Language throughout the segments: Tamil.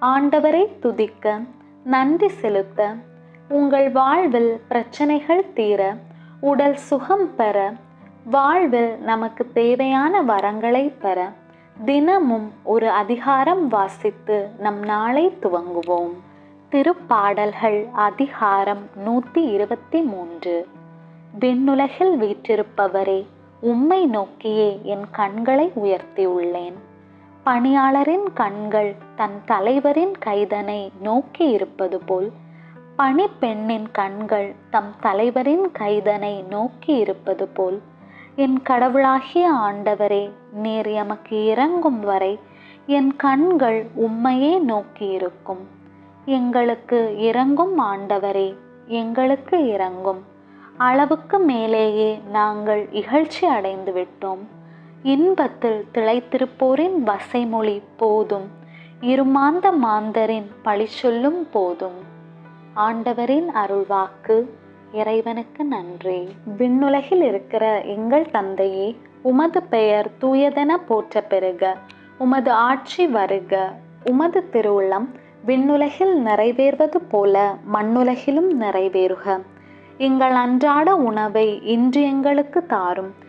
ஆண்டவரை துதிக்க நன்றி செலுத்த உங்கள் வாழ்வில் பிரச்சனைகள் தீர உடல் சுகம் பெற வாழ்வில் நமக்கு தேவையான வரங்களை பெற தினமும் ஒரு அதிகாரம் வாசித்து நம் நாளை துவங்குவோம். திருப்பாடல்கள் அதிகாரம் நூற்றி இருபத்தி மூன்று. விண்ணுலகில் வீற்றிருப்பவரே உம்மை நோக்கியே என் கண்களை உயர்த்தியுள்ளேன் பணியாளரின் கண்கள் தன் தலைவரின் கைதனை நோக்கி இருப்பது போல் பணிப்பெண்ணின் கண்கள் தம் தலைவரின் கைதனை நோக்கி இருப்பது போல் என் கடவுளாகிய ஆண்டவரே நீர் எமக்கு இறங்கும் வரை என் கண்கள் உம்மையே நோக்கி இருக்கும். எங்களுக்கு இறங்கும் ஆண்டவரே எங்களுக்கு இறங்கும். அளவுக்கு மேலேயே நாங்கள் இகழ்ச்சி அடைந்து விட்டோம் இன்பத்தில் திளைத்திருப்போரின் வசைமொழி போதும். இருமாந்த மாந்தரின் பழி சொல்லும் போதும். ஆண்டவரின் அருள்வாக்கு இறைவனுக்கு நன்றி. விண்ணுலகில் இருக்கிற எங்கள் தந்தையே உமது பெயர் தூயதென போற்ற பெருக உமது ஆட்சி வருக. உமது திருவுள்ளம் விண்ணுலகில் நிறைவேறுவது போல மண்ணுலகிலும் நிறைவேறுக. எங்கள் அன்றாட உணவை இன்று எங்களுக்கு தாரும்.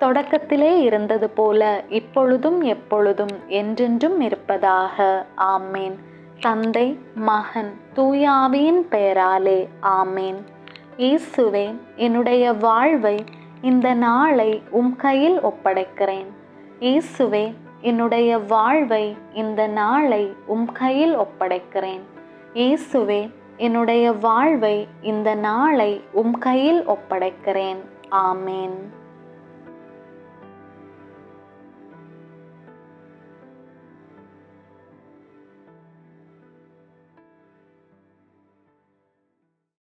தொடக்கத்திலே இருந்தது போல இப்பொழுதும் எப்பொழுதும் என்றென்றும் இருப்பதாக. ஆமேன். தந்தை மகன் தூயாவியின் பெயராலே ஆமேன். இயேசுவே என்னுடைய வாழ்வை இந்த நாளை உம் கையில் ஒப்படைக்கிறேன். இயேசுவே என்னுடைய வாழ்வை இந்த நாளை உம் கையில் ஒப்படைக்கிறேன். இயேசுவே என்னுடைய வாழ்வை இந்த நாளை உம் கையில் ஒப்படைக்கிறேன். ஆமேன்.